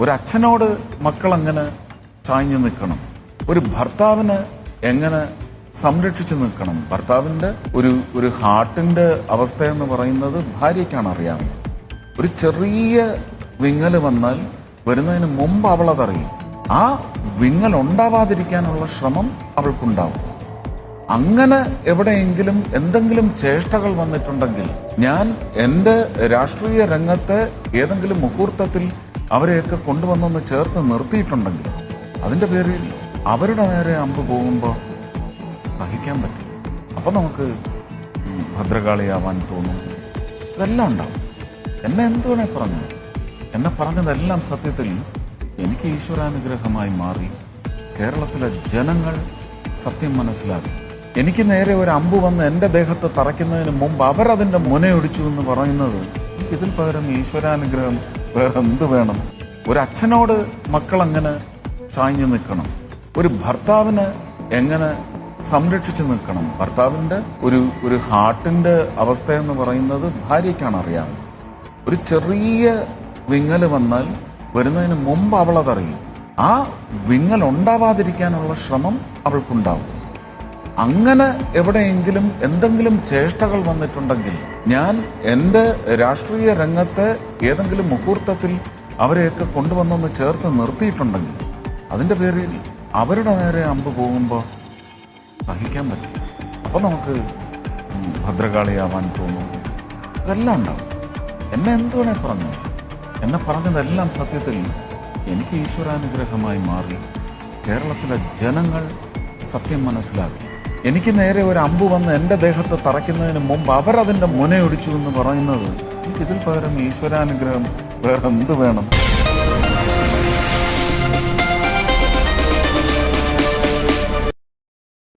ഒരു അച്ഛനോട് മക്കൾ അങ്ങനെ ചായ്ഞ്ഞു നിൽക്കണം? ഒരു ഭർത്താവിന് എങ്ങനെ സംരക്ഷിച്ചു നിൽക്കണം? ഭർത്താവിന്റെ ഒരു ഒരു ഹാർട്ടിന്റെ അവസ്ഥ എന്ന് പറയുന്നത് ഭാര്യയ്ക്കാണ് അറിയാവുന്നത് ഒരു ചെറിയ വിങ്ങൽ വന്നാൽ വരുന്നതിന് മുമ്പ് അവൾ അതറിയും. ആ വിങ്ങൽ ഉണ്ടാവാതിരിക്കാനുള്ള ശ്രമം അവൾക്കുണ്ടാവും. അങ്ങനെ എവിടെയെങ്കിലും എന്തെങ്കിലും ചേഷ്ടകൾ വന്നിട്ടുണ്ടെങ്കിൽ ഞാൻ എന്റെ രാഷ്ട്രീയ രംഗത്തെ ഏതെങ്കിലും മുഹൂർത്തത്തിൽ അവരെയൊക്കെ കൊണ്ടുവന്നൊന്ന് ചേർത്ത് നിർത്തിയിട്ടുണ്ടെങ്കിൽ അതിന്റെ പേരിൽ അവരുടെ നേരെ അമ്പ് പോകുമ്പോൾ സഹിക്കാൻ പറ്റും. അപ്പൊ നമുക്ക് ഭദ്രകാളിയാവാൻ തോന്നും. ഇതെല്ലാം ഉണ്ടാവും. എന്നെ എന്തുവേണേ പറഞ്ഞു. എന്നെ പറഞ്ഞതെല്ലാം സത്യത്തിൽ എനിക്ക് ഈശ്വരാനുഗ്രഹമായി മാറി. കേരളത്തിലെ ജനങ്ങൾ സത്യം മനസ്സിലാക്കി. എനിക്ക് നേരെ ഒരു അമ്പ് വന്ന് എന്റെ ദേഹത്ത് തറയ്ക്കുന്നതിന് മുമ്പ് അവരതിന്റെ മുനയൊടിച്ചു എന്ന് പറയുന്നത് ഇതിൽ പകരം ഈശ്വരാനുഗ്രഹം വേറെ എന്ത് വേണം? ഒരു അച്ഛനോട് മക്കൾ എങ്ങനെ ചായ്ഞ്ഞു നിൽക്കണം? ഒരു ഭർത്താവിന് എങ്ങനെ സംരക്ഷിച്ചു നിൽക്കണം? ഭർത്താവിന്റെ ഒരു ഒരു ഹാർട്ടിന്റെ അവസ്ഥ എന്ന് പറയുന്നത് ഭാര്യയ്ക്കാണ് അറിയാവുന്നത് ഒരു ചെറിയ വിങ്ങൽ വന്നാൽ വരുന്നതിന് മുമ്പ് അവൾ അതറിയും. ആ വിങ്ങൽ ഉണ്ടാവാതിരിക്കാനുള്ള ശ്രമം അവൾക്കുണ്ടാവും. അങ്ങനെ എവിടെയെങ്കിലും എന്തെങ്കിലും ചേഷ്ടകൾ വന്നിട്ടുണ്ടെങ്കിൽ ഞാൻ എന്റെ രാഷ്ട്രീയ രംഗത്തെ ഏതെങ്കിലും മുഹൂർത്തത്തിൽ അവരെയൊക്കെ കൊണ്ടുവന്നൊന്ന് ചേർത്ത് നിർത്തിയിട്ടുണ്ടെങ്കിൽ അതിന്റെ പേരിൽ അവരുടെ നേരെ അമ്പ് പോകുമ്പോൾ സഹിക്കാൻ പറ്റും. അപ്പൊ നമുക്ക് ഭദ്രകാളിയാവാൻ തോന്നും. ഇതെല്ലാം ഉണ്ടാവും. എന്നെ എന്തുവേണേ പറഞ്ഞു. എന്നെ പറഞ്ഞതെല്ലാം സത്യത്തിൽ എനിക്ക് ഈശ്വരാനുഗ്രഹമായി മാറി. കേരളത്തിലെ ജനങ്ങൾ സത്യം മനസ്സിലാക്കി. എനിക്ക് നേരെ ഒരു അമ്പ് വന്ന് എന്റെ ദേഹത്ത് തറയ്ക്കുന്നതിന് മുമ്പ് അവരതിന്റെ മുനയൊടിച്ചു എന്ന് പറയുന്നത് ഇതിൽ പകരം ഈശ്വരാനുഗ്രഹം വേറെ എന്ത് വേണം?